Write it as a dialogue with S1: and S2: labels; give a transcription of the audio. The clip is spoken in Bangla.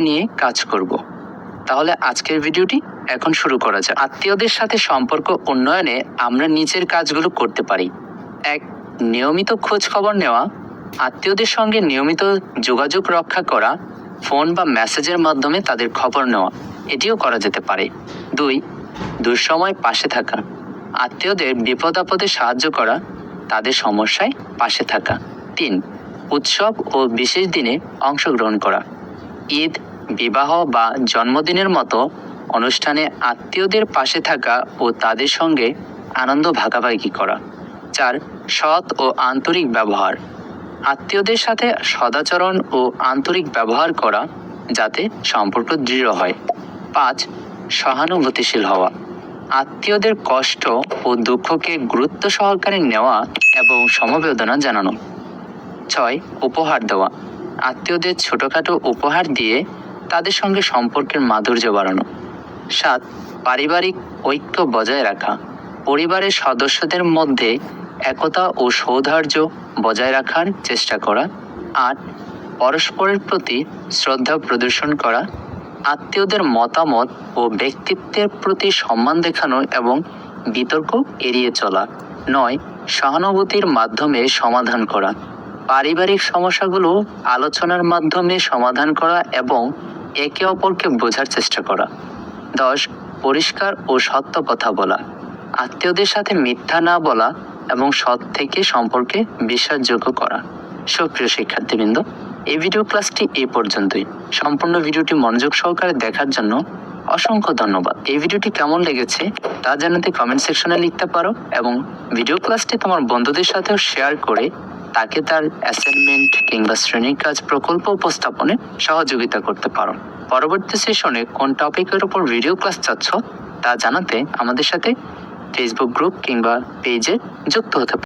S1: নিয়ে কাজ করব। তাহলে আজকের ভিডিওটি এখন শুরু করা যাক। আত্মীয়দের সাথে সম্পর্ক উন্নয়নে আমরা নিজের কাজগুলো করতে পারি। এক, নিয়মিত খোঁজ খবর নেওয়া। আত্মীয়দের সঙ্গে নিয়মিত যোগাযোগ রক্ষা করা, ফোন বা মেসেজের মাধ্যমে তাদের খবর নেওয়া, এটিও করা যেতে পারে। দুই, দুঃসময় পাশে থাকা। আত্মীয়দের বিপদ আপদে সাহায্য করা, তাদের সমস্যায় পাশে থাকা। তিন, উৎসব ও বিশেষ দিনে অংশগ্রহণ করা। ঈদ বিবাহ বা জন্মদিনের মতো অনুষ্ঠানে আত্মীয়দের পাশে থাকা ও তাদের সঙ্গে আনন্দ ভাগাভাগি করা। চার, সৎ ও আন্তরিক ব্যবহার। আত্মীয়দের সাথে সদাচরণ ও আন্তরিক ব্যবহার করা যাতে সম্পর্ক দৃঢ় হয়। পাঁচ, সহানুভূতিশীল হওয়া। আত্মীয়দের কষ্ট ও দুঃখকে গুরুত্ব সহকারে নেওয়া এবং সমবেদনা জানানো। ছয়, উপহার দেওয়া। আত্মীয়দের ছোটখাটো উপহার দিয়ে তাদের সঙ্গে সম্পর্কের মাধুর্য বাড়ানো। সাত, পারিবারিক ঐক্য বজায় রাখা। পরিবারের সদস্যদের মধ্যে একতা ও সৌহার্দ্য বজায় রাখার চেষ্টা করা। আট, পরস্পরের প্রতি শ্রদ্ধা প্রদর্শন করা। আত্মীয়দের মতামত ও ব্যক্তিত্বের প্রতি সম্মান দেখানো এবং বিতর্ক এড়িয়ে চলা। নয়, সহানুভূতির মাধ্যমে সমাধান করা। পারিবারিক সমস্যাগুলো আলোচনার মাধ্যমে সমাধান করা এবং একে অপরকে বোঝার চেষ্টা করা। দশ, পরিষ্কার ও সত্য কথা বলা। আত্মীয়দের সাথে মিথ্যা না বলা এবং সৎ থেকে সম্পর্কে বিশ্বাসযোগ্য করা। সক্রিয় শিক্ষার্থীবৃন্দ, এই ভিডিও ক্লাসটি এ পর্যন্তই। সম্পূর্ণ ভিডিওটি মনোযোগ সহকারে দেখার জন্য অসংখ্য ধন্যবাদ। এই ভিডিওটি কেমন লেগেছে তা জানাতে কমেন্ট সেকশনে লিখতে পারো এবং ভিডিও ক্লাসটি তোমার বন্ধুদের সাথেও শেয়ার করে তাকে তার অ্যাসাইনমেন্ট কিংবা শ্রেণির কাজ প্রকল্প উপস্থাপনে সহযোগিতা করতে পারো। পরবর্তী সেশনে কোন টপিকের উপর ভিডিও ক্লাস চাচ্ছ, তা জানাতে আমাদের সাথে ফেসবুক গ্রুপ কিংবা পেজে যুক্ত হতে